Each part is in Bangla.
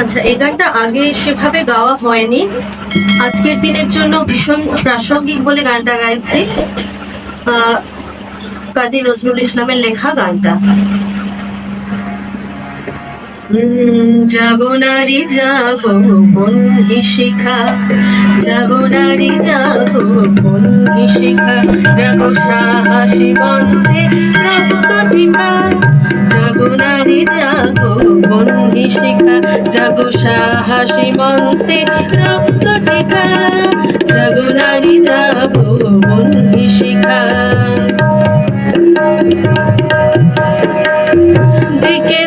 আচ্ছা এই গানটা আগে সেভাবে গাওয়া হয়নি। আজকের দিনের জন্য ভীষণ প্রাসঙ্গিক বলে গানটা গাইছি। কাজী নজরুল ইসলামের লেখা গানটা। জাগো নারী, জাগো বন্ধি শিখা। জাগো নারী, জাগো বন্ধি শিখা। জাগো সাহসী বন্ধে নারী জাগো বন্ধি শিখা, জাগো সাহসী মন্তে, রক্ত টিকা। জাগো নারী জাগো বন্ধি শিখা। দেখে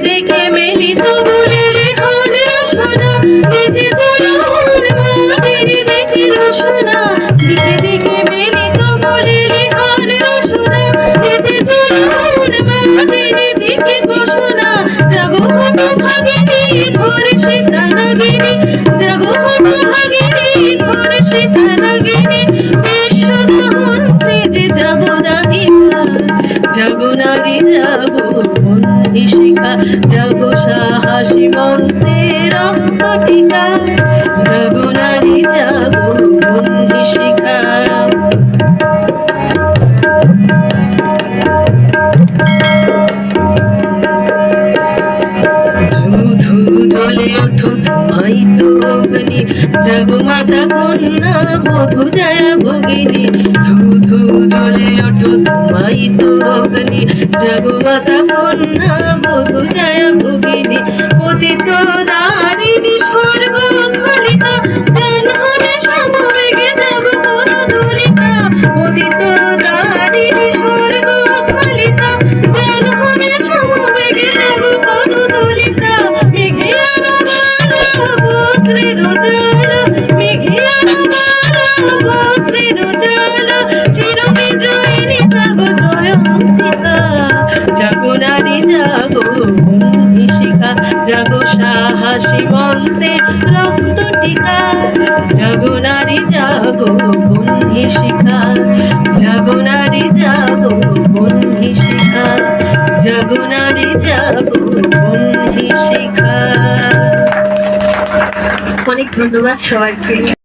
তেজে যাব শিখা জাগো সাহসী মন্তে রক্ত টিকা জাগো অগ্নি জাগো মাতা কন্যা বধু জয়া ভগিনী ধু ধু জলে ওঠো তোমাই তো অগ্নি জগমাতা কন্যা বধু জয়া ভগিনী, পতিত দারিণী স্বর্গ স্ফলিতা জান সমবেগে জাগো পুর দুলিতা, পতিত জাগো সাহসী মন্তে রক্ত টিকা। জাগো নারী, জাগো বন্ধি শিখা, জাগো নারী, জাগো বন্ধি শিখা। জাগো নারী, জাগো বন্ধি শিখা। অনেক ধন্যবাদ সবাইকে।